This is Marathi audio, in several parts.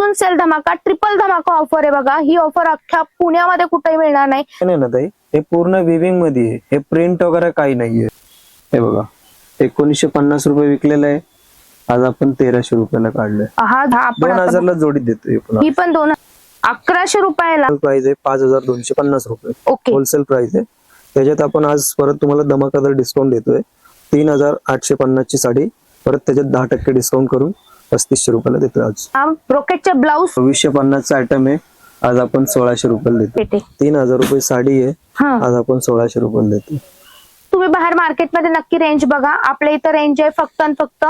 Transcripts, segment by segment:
मान्सून सेल धमाका ट्रिपल धमाका ऑफर आहे बघा. ही ऑफर अख्ख्या पुण्यामध्ये कुठेही मिळणार नाही. नाही ना ताई. हे पूर्ण विविंगमध्ये आहे. हे प्रिंट वगैरे काही नाहीये. हे बघा. एकोणीसशे पन्नास रुपये विकलेलं आहे. आज आपण तेराशे रुपयाला काढलंय. हा हा आपण दोन आता- हजारला जोडी देतोय ही पण दोन अकराशे रुपयाला. प्राइस आहे पाच हजार दोनशे पन्नास रुपये. ओके होलसेल प्राइस आहे. त्याच्यात आपण आज परत तुम्हाला धमाकादार डिस्काउंट देतोय. तीन हजार आठशे पन्नासची साडी. परत त्याच्यात दहा टक्के डिस्काउंट करून पस्तीसशे रुपयाला देतोय आज. ब्रोकेटचे ब्लाऊज सव्वीसशे पन्नासचा आयटम आहे. आज आपण सोळाशे रुपयाला देतो पेटे. तीन हजार रुपये साडी आहे. हा. आज आपण सोळाशे रुपयाला देतो तुम्ही बाहेर मार्केटमध्ये नक्की रेंज बघा. आपल्या इथं रेंज आहे फक्त आणि फक्त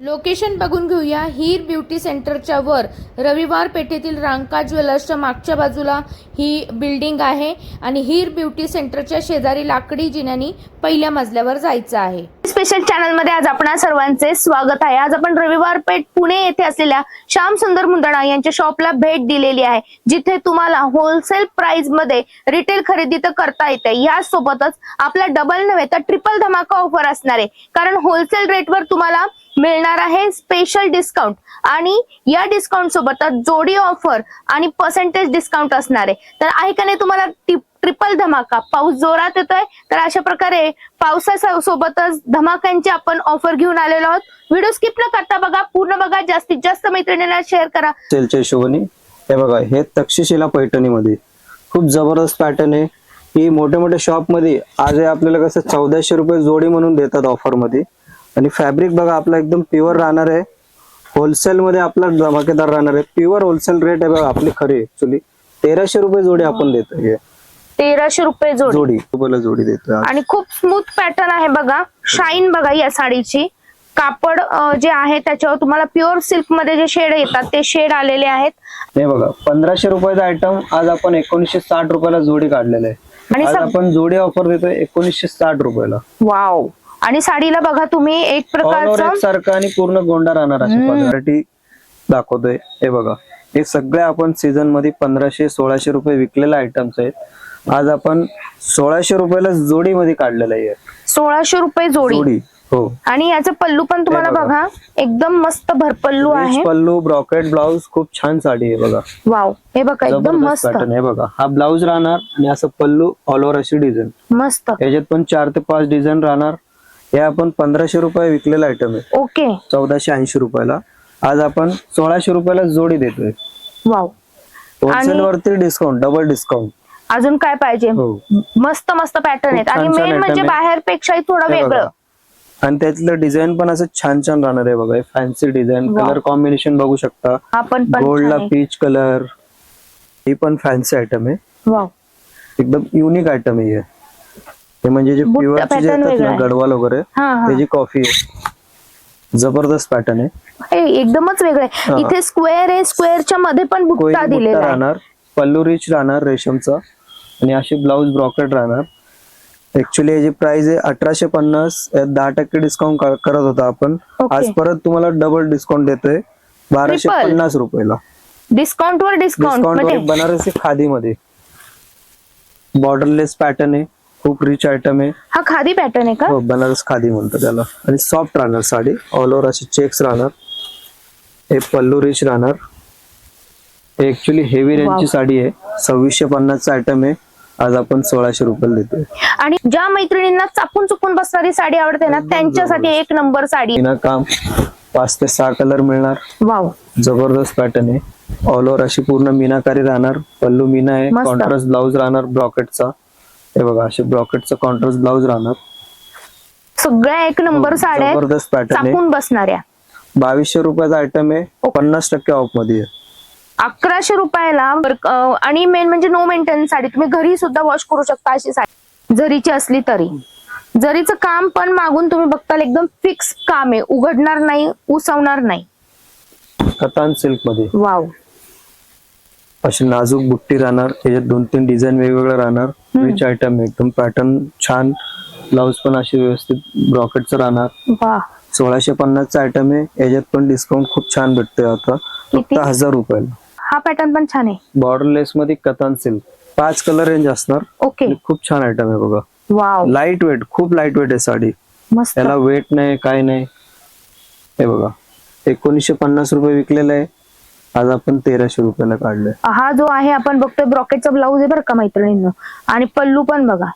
लोकेशन बघून घेऊया. हीर ब्युटी सेंटरच्या वर रविवार पेठेतील रांका ज्वेलर्सच्या मागच्या बाजूला ही बिल्डिंग आहे आणि हीर ब्युटी सेंटरच्या शेजारी लाकडी जिन्यानी पहिल्या मजल्यावर जायचं आहे. स्पेशल चॅनलमध्ये आज आपण सर्वांचे स्वागत आहे. आज आपण रविवार पेठ पुणे येथे असलेल्या श्याम सुंदर मुंदडा यांच्या शॉपला भेट दिलेली आहे. जिथे तुम्हाला होलसेल प्राइसमध्ये रिटेल खरेदी तर करता येते. यासोबतच आपला डबल नव्हे तर ट्रिपल धमाका ऑफर असणार आहे. कारण होलसेल रेटवर तुम्हाला मिळणार आहे स्पेशल डिस्काउंट आणि या डिस्काउंट सोबतच जोडी ऑफर आणि पर्सेंटेज डिस्काउंट असणार आहे. तर आहे का नाही तुम्हाला ट्रिपल धमाका? पाऊस जोरात येतोय तर अशा प्रकारे पावसासोबतच धमाक्यांची आपण ऑफर घेऊन आलेलो आहोत. व्हिडिओ स्किप न करता बघा पूर्ण बघा जास्तीत जास्त मैत्रिणींना शेअर करा. सेलच्या हिशोबाने हे बघा हे तक्षशिला पैठणीमध्ये. खूप जबरदस्त पॅटर्न आहे. ही मोठ्या मोठ्या शॉपमध्ये आज आपल्याला कसं चौदाशे रुपये जोडी म्हणून देतात ऑफरमध्ये. आणि फॅब्रिक बघा आपला एकदम प्युअर राहणार आहे. होलसेल मध्ये आपला धमाकेदार राहणार आहे. प्युअर होलसेल रेट आहे बघा आपली खरी ऍक्च्युली तेराशे रुपये जोडी आपण देतोय हे. तेराशे रुपये जोडी. जोडी. रुपयाला जोडी आज. आणि खूप स्मूथ पॅटर्न आहे बघा. शाईन बघा या साडीची. कापड अं, जे आहे त्याच्यावर तुम्हाला प्युअर सिल्कमध्ये जे शेड येतात ते शेड आलेले आहेत. हे बघा पंधराशे रुपयाचा आयटम आज आपण एकोणीसशे साठ रुपयाला जोडी काढलेला आहे. आणि आज सग- आपण जोडी ऑफर देतोय एकोणीसशे साठ रुपयाला. वाव आणि साडीला बघा तुम्ही एक प्रकारचं सारखं आणि पूर्ण गोंडा राहणार क्वालिटी दाखवतोय. हे बघा हे सगळे आपण सीझनमध्ये पंधराशे सोळाशे रुपये विकलेले आयटम्स आहेत. आज आपण सोळाशे रुपयाला जोडी मध्ये काढलेलं आहे. सोळाशे रुपये जोडी. जोडी हो. आणि याचं पल्लू पण तुम्हाला हे बघा. एकदम मस्त भरपल्लू आहे. पल्लू ब्रॉकेट ब्लाउज खूप छान साडी आहे बघा. वाव हे बघा एकदम मस्त. पॅटर्न आहे बघा. हा ब्लाउज राहणार आणि असं पल्लू ऑल ओव्हर अशी डिझाईन मस्त. याच्यात पण चार ते पाच डिझाईन राहणार. हे आपण पंधराशे रुपये विकलेलं आयटम आहे. ओके. चौदाशे ऐंशी रुपयाला. आज आपण सोळाशे रुपयाला जोडी देतोय. वाव. होलसेल वरती डिस्काउंट डबल डिस्काउंट अजून काय पाहिजे? हो. मस्त मस्त पॅटर्न आहेत. खूप आणि छान छान मेन item म्हणजे आहे. बाहेर पेक्षाही थोडं हे वेगळं. आणि त्यातलं डिझाईन पण असं छान छान राहणार आहे बघा. Fancy design Wow. Colour combination बघू शकता. आपण पण गोल्डला छान आहे. पीच कलर ही पण फॅन्सी आयटम आहे. वाव. एकदम युनिक आयटम आहे हे. हे म्हणजे जे बुट्टा जे pattern येतात वेगळा ना आहे. गडवाल वगैरे हा हा. त्याची कॉफी आहे जबरदस्त पॅटर्न आहे. हे एकदमच वेगळं आहे. इथे स्क्वेअर आहे स्क्वेअरच्या मध्ये पण बुट्टा दिलेला आहे. राहणार पल्लू रिच राहणार रेशमचा आणि अशी ब्लाऊज ब्रॉकेट राहणार. ऍक्च्युली याची प्राइस आहे अठराशे पन्नास यात दहा टक्के डिस्काउंट करत होता आपण. Okay. आज परत तुम्हाला डबल डिस्काउंट देतोय बाराशे Triple. पन्नास रुपयाला. डिस्काउंट वर डिस्काउंट डिस्काउंट म्हणजे बनारसी खादी मध्ये बॉर्डरलेस पॅटर्न आहे. खूप रिच आयटम आहे. हा खादी पॅटर्न आहे का? हो बनारस खादी म्हणतो त्याला. आणि सॉफ्ट राहणार साडी. ऑल ओव्हर अशी चेक्स राहणार. हे पल्लू रिच राहणार. ऍक्च्युली हेवी रेंजची. साडी आहे. सव्वीसशे पन्नासचा आयटम आहे. आज आपण सोळाशे रुपयाला देतोय. आणि ज्या मैत्रिणींना चापून चुकून बसणारी साडी आवडते ना त्यांच्यासाठी एक नंबर साडी. बिना काम पाच ते सहा कलर मिळणार. वाव जबरदस्त पॅटर्न आहे. ऑल ओव्हर अशी पूर्ण मीनाकारी राहणार. पल्लू मीना आहे. कॉन्ट्रास्ट ब्लाऊज राहणार. ब्रॉकेटचा हे बघा असे ब्रॉकेटचा कॉन्ट्रास्ट ब्लाऊज राहणार. सगळ्या एक नंबर साड्या आहेत जबरदस्त पॅटर्न आहे. बसणाऱ्या. बावीसशे रुपयाचा आयटम आहे पन्नास टक्के ऑफमध्ये आहे. अकराशे रुपयाला अं, आणि मेन म्हणजे नो मेंटेनन्स साडी. तुम्ही घरी सुद्धा वॉश करू शकता अशी साडी. जरीची असली तरी. जरीचं काम पण मागून तुम्ही बघताल एकदम फिक्स काम आहे. उघडणार नाही उसवणार नाही. कतान सिल्कमध्ये. वाव अशी नाजूक बुट्टी राहणार त्याच्यात दोन तीन डिझाईन वेगवेगळं राहणार रिच आयटम एकदम पॅटर्न छान ब्लाऊज पण अशी व्यवस्थित ब्रॉकेटचं राहणार. वा सोळाशे पन्नासचा आयटम आहे. याच्यात पण डिस्काउंट खूप छान भेटतोय आता. फक्त किती? हजार रुपयाला. हा पॅटर्न पण छान आहे. बॉर्डरलेस मध्ये कतान सिल्क पाच कलर रेंज असणार. ओके आणि खूप छान आयटम आहे बघा. वाव लाइट वेट खूप लाइट वेट आहे साडी. मस्त. त्याला वेट नाही काय नाही. हे बघा. एकोणीसशे पन्नास रुपये विकलेलं आहे. आज आपण तेराशे रुपयाला काढलंय. हा जो आहे आपण बघतोय ब्रॉकेटचा ब्लाऊज आहे बरं का मैत्रिणींनो. आणि पल्लू पण बघा.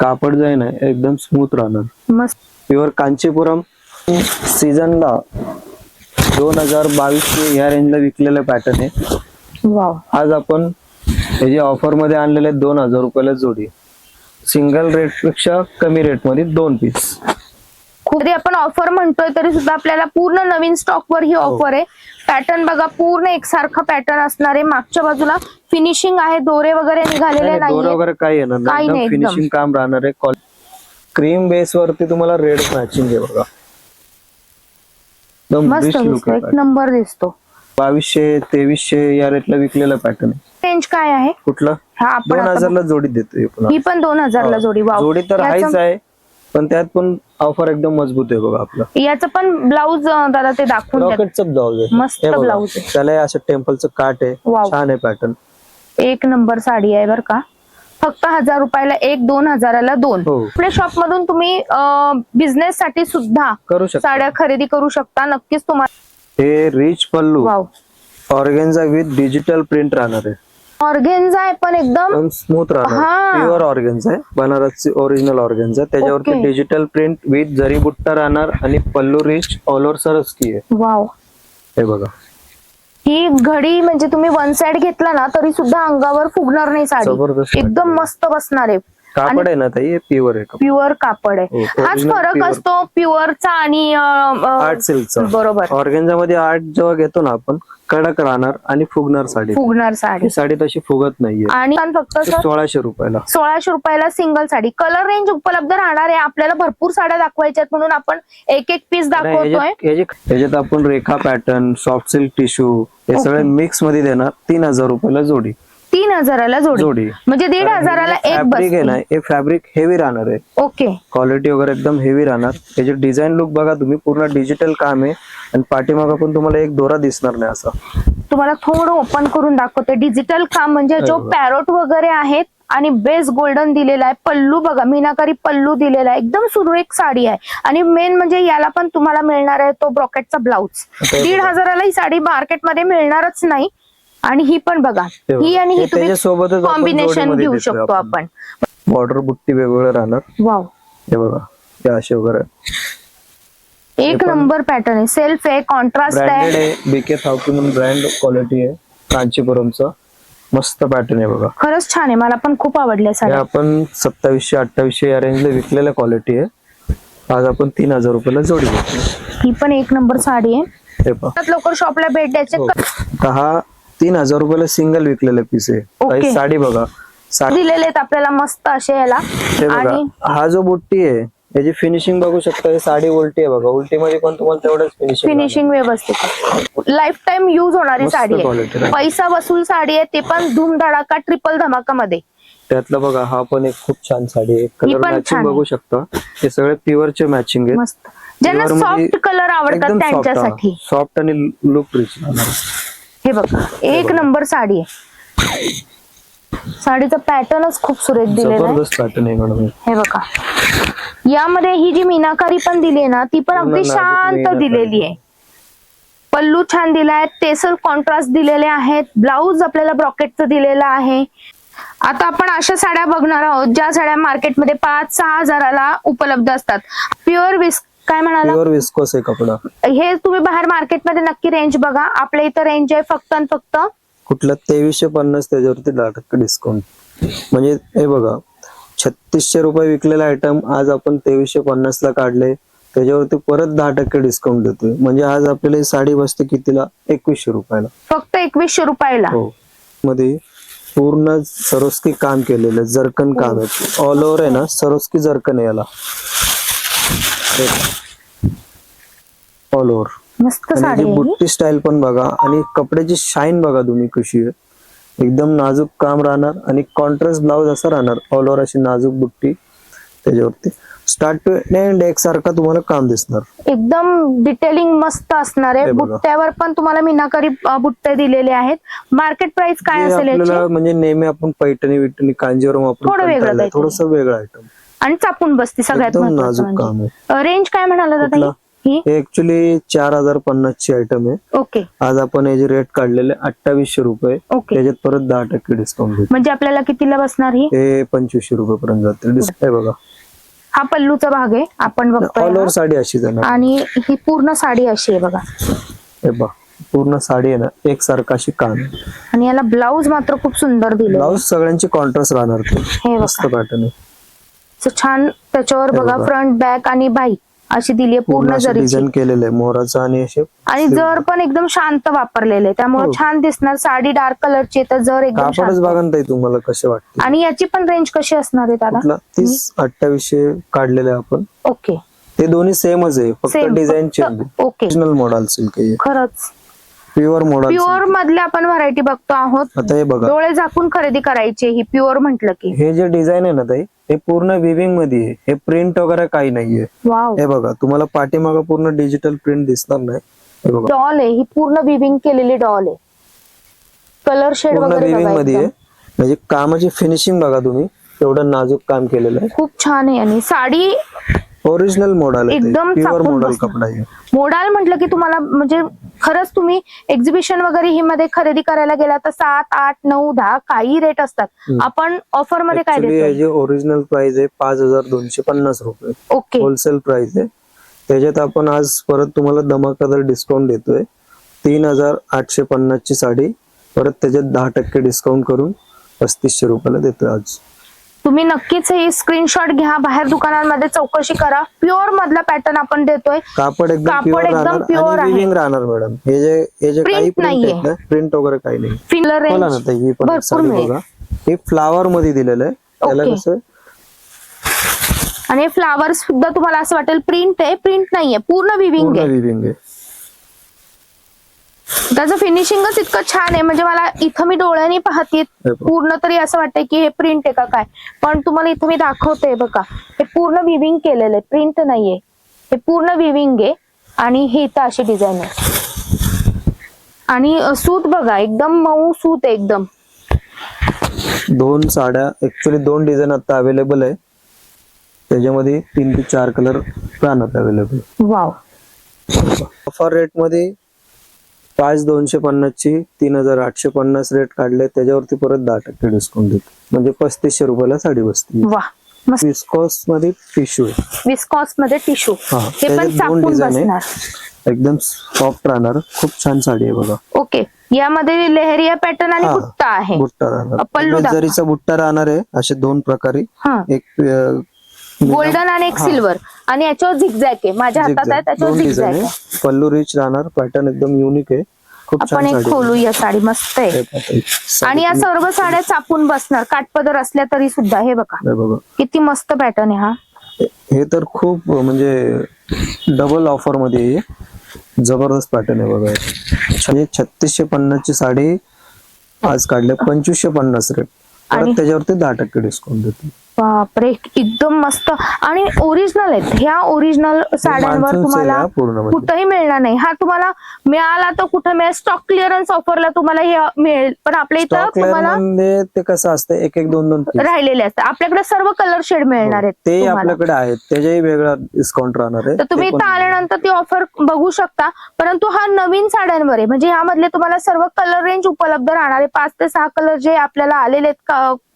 कापड जो आहे ना एकदम स्मूथ राहणार. मस्त. प्युअर कांचीपुरम सीझनला दोन हजार बावीसशे या रेंजला विकलेलं पॅटर्न आहे. वाव आज आपण त्याची ऑफरमध्ये आणलेले आहेत दोन हजार रुपयाला जोडी. सिंगल रेटपेक्षा कमी रेटमध्ये दोन पीस खूप जरी आपण ऑफर म्हणतोय तरी सुद्धा आपल्याला पूर्ण नवीन स्टॉक वर ही ऑफर आहे. पॅटर्न बघा पूर्ण एकसारखा पॅटर्न असणार आहे. मागच्या बाजूला फिनिशिंग आहे. दोरे वगैरे निघालेले दोरा नाहीये वगैरे काही येणार काही नाही नाही, एकदम. फिनिशिंग काम राहणार आहे. क्रीम बेस वरती तुम्हाला रेड मॅचिंग आहे बघा. एकदम मस्त rich look दिसतो आहे एक नंबर दिसतो. बावीसशे तेवीसशे या रेटला विकलेला पॅटर्न आहे. रेंज काय आहे? कुठला? हा आपण दोन आता हजारला जोडी पुन्हा. ही पण दोन हजारला जोडी. वाव जोडी तर याचं- आहेच आहे पण त्यात पण ऑफर एकदम मजबूत आहे बघा आपला. याचं पण ब्लाऊज दादा ते दाखवून द्या. रॉकेटचा ब्लाउज आहे. मस्त हे बघा. blouse आहे. त्याला हे असं टेम्पलचं काट आहे. छान आहे पॅटर्न एक नंबर साडी आहे बरं का. फक्त हजार रुपयाला एक दोन हजाराला दोन. हो. आपल्या शॉप मधून तुम्ही बिझनेस साठी सुद्धा करू शकता. साड्या खरेदी करू शकता. नक्कीच तुम्हाला हे rich pallu. Wow organza with digital print राहणार आहे. ऑर्गेन्झा आहे पण एकदम स्मूथ हा. राहणार. प्युअर ऑर्गेन्झा आहे. बनारसची ओरिजिनल ऑर्गेन्झा त्याच्यावरती Okay. Digital print with zari बुट्टा राहणार आणि पल्लू रिच ऑल ओव्हर सरस्की आहे. वाव हे बघा. ही घडी म्हणजे तुम्ही वन साइड घेतला ना तरी सुद्धा अंगावर फुगणार नाही साडी. जबरदस्त एकदम. मस्त बसणार आहे. कापड आहे ना ताई? हे प्युअर आहे कापड. प्युअर कापड आहे. हो, हाच original फरक pure. असतो प्युअरचा आणि अं, अं, आर्ट सिल्कचा बरोबर. ऑर्गेन्झा मध्ये आर्ट जेव्हा घेतो ना आपण कडक राहणार आणि फुगणार साडी. फुगणार साडी. ही साडी तशी फुगत नाहीये. आणि फक्त ती सर सोळाशे रुपयाला. सोळाशे रुपयाला सिंगल साडी. कलर रेंज उपलब्ध राहणार आहे. आपल्याला भरपूर साड्या दाखवायच्या आहेत म्हणून आपण एक एक पीस नाही, दाखवतोय. याच्यात आपण Rekha pattern soft silk tissue हे सगळे मिक्समध्ये देणार. तीन हजार रुपयाला जोडी. तीन हजाराला जोडी. जोडी. म्हणजे दीड हजाराला एक फॅब्रिक आहे ना बस हे फॅब्रिक हेवी राहणार आहे. ओके. क्वालिटी वगैरे एकदम हेवी राहणार. त्याचे डिझाईन लुक बघा तुम्ही पूर्ण डिजिटल काम आहे. आणि पाठीमागं पण तुम्हाला एक दोरा दिसणार नाही असा. तुम्हाला थोडं ओपन करून दाखवते. डिजिटल काम म्हणजे जो बरोबर. पॅरोट वगैरे आहेत आणि बेस गोल्डन दिलेला आहे. पल्लू बघा मीनाकारी पल्लू दिलेला आहे. एकदम सुरेख साडी आहे. आणि मेन म्हणजे याला पण तुम्हाला मिळणार आहे तो ब्रॉकेटचा आता हे दीड बघा. हजाराला ही साडी मार्केटमध्ये मिळणारच नाही. आणि ही पण बघा हे आणि हे तुम्ही कॉम्बिनेशन घेऊ शकतो आपण. बॉर्डर बुट्टी वेगवेगळं राहणार. वाव. हे बघा हे असे वगैरे. एक नंबर पॅटर्न आहे. सेल्फ आहे कॉन्ट्रास्ट ब्रँडेड आहे. बीके थाउकी म्हणून ब्रँड क्वालिटी आहे. कांचीपुरमचा मस्त पॅटर्न आहे बघा. खरंच छान आहे. मला पण खूप आवडल्या हे साड्या आपण सत्तावीसशे अठ्ठावीसशे या रेंजला विकलेल्या क्वालिटी आहे. आज आपण तीन हजार रुपयाला जोडी घेतली. ही पण एक नंबर साडी आहे. लवकर शॉपला भेट द्यायचे. हो. तीन हजार रुपयाला सिंगल विकलेला पीस आहे. ओके. साडी बघा. साडी दिलेले आहेत आपल्याला मस्त असे याला. हे बघा. आणि हा जो बुट्टी आहे याची फिनिशिंग बघू शकता. ही साडी उलटी आहे बघा. उलटी मध्ये पण तुम्हाला तेवढंच फिनिशिंग फिनिशिंग व्यवस्थित लाईफ टाइम युज होणारी मस्त साडी quality आहे आहे. पैसा वसूल साडी आहे ते पण धूमधडाका ट्रिपल धमाका मध्ये त्यातलं बघा हा पण एक खूप छान साडी आहे. कलर पण मॅचिंग आहे. बघू शकता. हे सगळे प्युअरचे मॅचिंग आहेत. मस्त. ज्यांना सॉफ्ट कलर आवडतात त्यांच्यासाठी. सॉफ्ट आणि लुक रिच हे बघा एक नंबर साडी आहे. साडीचा पॅटर्नच खूप सुरेख दिलेला आहे. जबरदस्त पॅटर्न आहे मॅडम हे. बघा. यामध्ये ही जी मीनाकारी पण दिली आहे ना ती पण अगदी नाजूक शांत. दिलेली आहे. पल्लू छान दिलाय टेसल कॉन्ट्रास्ट दिलेले आहेत ब्लाऊज आपल्याला ब्रॉकेटचं दिलेलं आहे. आता आपण अशा साड्या बघणार आहोत ज्या साड्या मार्केटमध्ये पाच सहा हजाराला उपलब्ध असतात. प्युअर विस काय म्हणाला? प्युअर विस्कोस आहे कपडा. हे तुम्ही बाहेर मार्केटमध्ये नक्की रेंज बघा. आपल्या इथं रेंज आहे फक्त आणि फक्त? कुठला तेवीसशे पन्नास त्याच्यावरती दहा टक्के डिस्काउंट म्हणजे हे बघा छत्तीसशे रुपये विकलेला आयटम आज आपण तेवीसशे पन्नास ला काढले त्याच्यावरती परत दहा टक्के डिस्काउंट देतोय. म्हणजे आज आपल्याला ही साडी बसते कितीला? एकवीसशे रुपयाला. फक्त एकवीसशे रुपयाला? हो. मध्ये पूर्ण सरोस्की काम केलेलं आहे, जरकन काम आहे. ऑल ओव्हर आहे ना सरोस्की जरकन आहे याला. ऑल ओव्हर मस्त साडी आहे ही. बुट्टी स्टाईल पण बघा आणि कपड्याची शाईन बघा तुम्ही कशी आहे. एकदम नाजूक काम राहणार आणि कॉन्ट्रास्ट ब्लाउज असं राहणार. ऑल ओव्हर अशी नाजूक बुट्टी त्याच्यावरती. स्टार्ट टू एंड एक सारखा तुम्हाला काम दिसणार. एकदम डिटेलिंग मस्त असणार आहे. हे बघा. बुट्ट्यावर पण तुम्हाला मीनाकारी अ, बुट्टे दिलेले आहेत. मार्केट प्राइस काय हे असेल याची? आपल्याला म्हणजे नेहमी आपण पैठणी कांजीवरम थोडं वेगळं वापरून काहीतरी. थोडस वेगळं आयटम आणि चापून बसती सगळ्यात एकदम नाजूक काम म्हणजे रेंज काय म्हणाला दादा कुठला? ही? ऍक्च्युली चार हजार पन्नास ची आयटम आहे. ओके. आज आपण याचे रेट काढलेले अठ्ठावीसशे रुपये. ओके. त्याच्यात परत दहा टक्के डिस्काउंट म्हणजे आपल्याला कितीला बसणार ही? हे पंचवीसशे रुपये पर्यंत जाते. डिस्काउंट बघा. हा पल्लूचा भाग आहे. आपण बघतोय ऑल ओव्हर हा. साडी अशी जाणार आणि ही पूर्ण साडी अशी आहे बघा. हे बघ पूर्ण साडी आहे ना एक सारखा अशी कान. आणि याला ब्लाऊज मात्र खूप सुंदर दिले ब्लाऊज सगळ्यांची कॉन्ट्रास्ट राहणार. ते हे मस्त पॅटर्न आहे. So छान त्याच्यावर बघा. फ्रंट बॅक आणि बाई अशी दिली आहे पूर्ण जरीची. डिझाईन केलेलं आहे मोराचं आणि असे आणि जर पण एकदम शांत वापरलेले त्यामुळे हो. छान दिसणार. साडी डार्क कलरची तर जर एकदम कापडच. बघा ना ताई तुम्हाला कसे वाटते आणि याची पण रेंज कशी असणार आहे दादा? कुठला? तीस अठ्ठावीसशे काढलेले आपण. ओके. ते दोन्ही सेमच आहे फक्त design change okay. Model silk खरंच. प्युअर मॉडेल प्युअर मधले आपण व्हरायटी बघतो आहोत. आता हे बघा. डोळे झाकून खरेदी करायची ही प्युअर म्हटलं की. हे जे डिझाईन आहे ना ताई हे पूर्ण विविंगमध्ये आहे. हे प्रिंट वगैरे काही नाहीये. वाव हे बघा तुम्हाला पाठीमागं पूर्ण डिजिटल प्रिंट दिसणार नाही. हे बघा. डॉल आहे. ही पूर्ण विविंग केलेली डॉल आहे. कलर शेड पूर्ण वगैरे विविंग बघा मध्ये आहे. एकदम. म्हणजे कामाची फिनिशिंग बघा तुम्ही. एवढं नाजूक काम केलेलं आहे. खूप छान आहे आणि साडी ओरिजिनल मॉडेल एकदम प्युअर मॉडेल. कपडा आहे. मोडाल म्हटलं की तुम्हाला म्हणजे खरंच तुम्ही एक्झिबिशन वगैरे ही मध्ये खरेदी करायला गेला तर सात आठ नऊ दहा काही रेट असतात. आपण ऑफरमध्ये काय देतो? ओरिजिनल प्राइस आहे पाच हजार दोनशे पन्नास रुपये. ओके होलसेल प्राइस आहे. त्याच्यात आपण आज परत तुम्हाला धमाकादार डिस्काउंट देतोय. तीन हजार आठशे पन्नास ची साडी. परत त्याच्यात दहा टक्के डिस्काउंट करून पस्तीसशे रुपयाला देतोय आज. तुम्ही नक्कीच हे स्क्रीनशॉट घ्या. बाहेर दुकानांमध्ये चौकशी करा. प्युअर मधला पॅटर्न आपण देतोय. कापड एकदम कापड प्युअर एकदम राहणार मॅडम हे जे हे जे काही नाहीये. प्रिंट वगैरे काही नाही. फिलर ही भरपूर मिळेल. हे फ्लावर मध्ये दिलेलं आहे. त्याला. कसं आणि फ्लावर्स सुद्धा तुम्हाला असं वाटेल प्रिंट आहे. प्रिंट नाहीये. पूर्ण विविंग पूर्ण आहे. विविंग आहे. त्याचं फिनिशिंगच इतकं छान आहे. म्हणजे मला इथं मी डोळ्यांनी पाहते. पूर्ण तरी असं वाटतंय की हे प्रिंट आहे का काय? पण तुम्हाला इथं मी दाखवते बघा. हे पूर्ण विविंग केलेलं आहे. प्रिंट नाहीये. हे पूर्ण विविंग आहे. आणि हे इथं अशी डिझाईन आहे. आणि सूत बघा. एकदम मऊ सूत आहे एकदम. दोन साड्या ऍक्च्युली दोन डिझाईन आता अवेलेबल आहे. त्याच्यामध्ये तीन ते चार कलर राहणार अवेलेबल वाव ऑफर रेटमध्ये पाच दोनशे पन्नास ची तीन हजार आठशे पन्नास रेट काढले त्याच्यावरती परत दहा टक्के डिस्काउंट देतो. म्हणजे पस्तीसशे रुपयाला साडी बसते. वा मस्त. विस्कॉसमध्ये टिश्यू आहे. विस्कॉसमध्ये टिश्यू हा, हे पण दोन चापून डिझाईन आहे. बसणार. एकदम सॉफ्ट राहणार. खूप छान साडी आहे बघा. ओके यामध्ये लेहरिया पॅटर्न आणि हा, बुट्टा आहे. बुट्टा राहणार. पल्लू म्हणजे दाखवा. जरीचा बुट्टा राहणार आहे. असे दोन प्रकारे. हा. एक अं, गोल्डन आणि एक हा. सिल्वर आणि याच्यावर झिगझॅक आहे. माझ्या हातात आहे zigzag. त्याच्यावर दोन झिगझॅक डिझाईन आहे. आहे पल्लू रिच राहणार. पॅटर्न एकदम युनिक आहे. खूप आपण छान एक साडी खोलू या साडी. मस्त आहे. आहे. हे पहा, साडी आणि या तुम्ही- सर्व साड्या चापून बसणार. काटपदर असल्या तरी सुद्धा. हे बघा. हे बघा. किती मस्त पॅटर्न आहे हा. हे तर खूप म्हणजे डबल ऑफरमध्ये आहे. जबरदस्त पॅटर्न आहे बघा. म्हणजे छत्तीसशे पन्नास ची साडी आज काढले पंचवीसशे पन्नास रेट आणि- परत त्याच्यावरती दहा टक्के डिस्काउंट देतो बापरे एकदम मस्त. आणि ओरिजिनल आहेत. ह्या ओरिजिनल साड्यांवर तुम्हाला हा पूर्ण म्हणजे. कुठंही मिळणार नाही. हा तुम्हाला मिळाला तर कुठं मिळेल? स्टॉक क्लिअरन्स ऑफरला तुम्हाला हे मिळेल. पण आपल्या इथं स्टॉक तुम्हाला मध्ये ते कसं असतं एक एक दोन दोन piece. राहिलेले असतात. आपल्याकडे सर्व कलर शेड मिळणार आहेत ते तुम्हाला. आपल्याकडे आहेत. त्याच्याही वेगळा डिस्काउंट राहणार आहे. तर तुम्ही ते पण इथं आल्यानंतर ती ऑफर बघू शकता. परंतु हा नवीन साड्यांवर आहे. म्हणजे ह्यामधले तुम्हाला सर्व कलर रेंज उपलब्ध राहणार आहे. पाच ते सहा कलर जे आपल्याला आलेले आहेत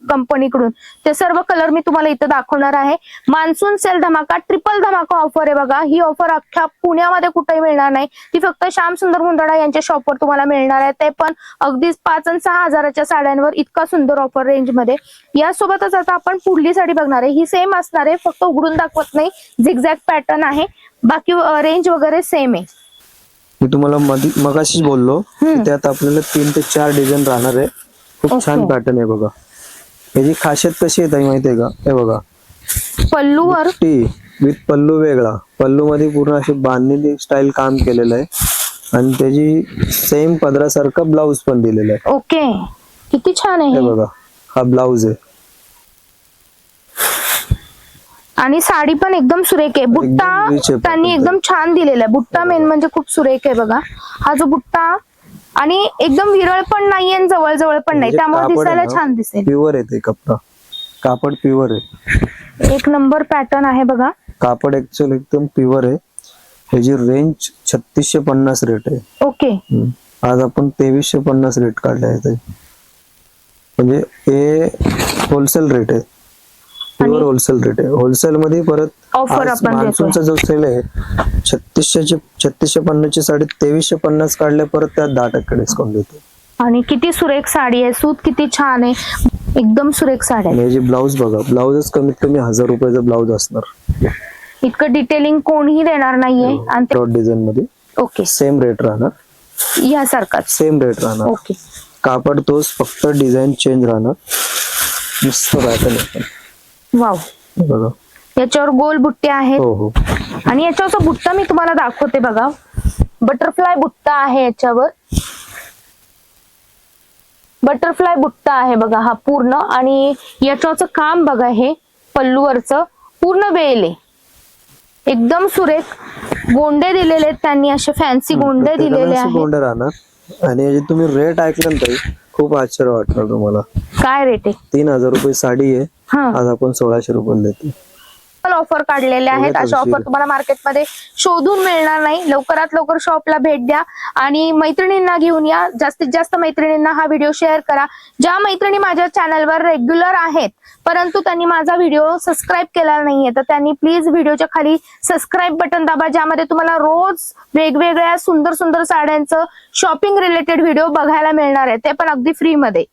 कंपनीकडून. ते सर्व कलर मी तुम्हाला इथं दाखवणार आहे. मान्सून सेल धमाका ट्रिपल धमाका ऑफर आहे बघा. ही ऑफर अख्ख्या पुण्यामध्ये कुठेही मिळणार नाही. ती फक्त श्याम सुंदर मुंदडा यांच्या शॉपवर तुम्हाला मिळणार आहे. ते पण अगदीच पाच आणि सहा हजाराच्या साड्यांवर इतका सुंदर ऑफर रेंजमध्ये. यासोबतच आता आपण पुढली साडी बघणार आहे. ही सेम असणार आहे फक्त उघडून दाखवत नाही. झिगझॅग पॅटर्न आहे. बाकी रेंज वगैरे सेम आहे. मी तुम्हाला मगाशीच बोललो त्यात आपल्याला तीन ते चार डिझाईन राहणार आहे. खूप छान. पॅटर्न आहे बघा. याची खासियत कशी आहे ताई माहितीये का? हे बघा. पल्लूवर? टी विथ पल्लू वेगळा. पल्लू मध्ये पूर्ण अशी बांधणी स्टाईल काम केलेलं आहे. आणि त्याची सेम पदरासारखं ब्लाऊज पण दिलेलं आहे. ओके. किती छान आहे हे. बघा. हा ब्लाऊज आहे. आणि साडी पण एकदम सुरेख आहे. बुट्टा rich आहे त्यांनी एकदम छान दिलेला आहे. बुट्टा मेन म्हणजे खूप सुरेख आहे बघा. हा जो बुट्टा आणि एकदम विरळ पण नाहीये आणि जवळ जवळ पण नाही. म्हणजे त्यामुळे कापड आहे दिसायला ना, छान दिसेल. प्युअर आहे ते कपडा. कापड प्युअर आहे. एक नंबर पॅटर्न आहे बघा. कापड ऍक्च्युअल एकदम प्युअर आहे. ह्याची रेंज छत्तीसशे पन्नास रेट आहे. ओके. हम्म. आज आपण तेवीसशे पन्नास रेट काढले आहेत. हे. म्हणजे हे होलसेल रेट आहे. प्युअर होलसेल रेट आहे. होलसेल मध्ये परत आज आपण जो सेल आहे छत्तीसशे छत्तीसशे पन्नास ची साडी तेवीसशे पन्नास काढले परत त्यात दहा टक्के डिस्काउंट देतो आणि किती सुरेख साडी आहे. सूत किती छान आहे. एकदम सुरेख साडी आहे. याची ब्लाऊज बघा ब्लाऊजच कमीत कमी हजार रुपयाचा ब्लाऊज असणार. इतकं डिटेलिंग कोणीही देणार नाहीये. आणि डिझाईन मध्ये. ओके सेम रेट राहणार. यासारखाच. सेम रेट राहणार. ओके कापड तोच फक्त डिझाईन चेंज राहणार. मस्त पॅटर्न वाव बघा. याच्यावर गोल बुट्टे आहेत. हो हो. आणि याच्यावरचा बुट्टा मी तुम्हाला दाखवते बघा. बटरफ्लाय बुट्टा आहे याच्यावर. बटरफ्लाय बुट्टा आहे बघा हा पूर्ण. आणि याच्यावरचं काम बघा हे पल्लूवरचं. पूर्ण वेल आहे. एकदम सुरेख. गोंडे दिलेले आहेत त्यांनी असे फॅन्सी गोंडे दिलेले आहेत. गोंडे राहणार. आणि याचे तुम्ही रेट ऐकलं ना ताई खूप आश्चर्य वाटणार तुम्हाला. काय रेट आहे? तीन हजार रुपये साडी आहे. हा. आज आपण सोळाशे रुपये देतो ऑफर काढलेल्या आहेत. अशा. ऑफर तुम्हाला मार्केटमध्ये शोधून मिळणार नाही. लवकरात लवकर शॉपला भेट द्या. आणि मैत्रिणींना घेऊन या. जास्तीत जास्त मैत्रिणींना हा व्हिडिओ शेअर करा. ज्या मैत्रिणी माझ्या चॅनलवर रेग्युलर आहेत परंतु त्यांनी माझा व्हिडिओ सबस्क्राईब केला नाहीये तर त्यांनी प्लीज व्हिडिओच्या खाली सबस्क्राईब बटन दाबा ज्यामध्ये तुम्हाला रोज वेगवेगळ्या सुंदर सुंदर साड्यांचं शॉपिंग रिलेटेड व्हिडिओ बघायला मिळणार आहे. ते पण अगदी फ्रीमध्ये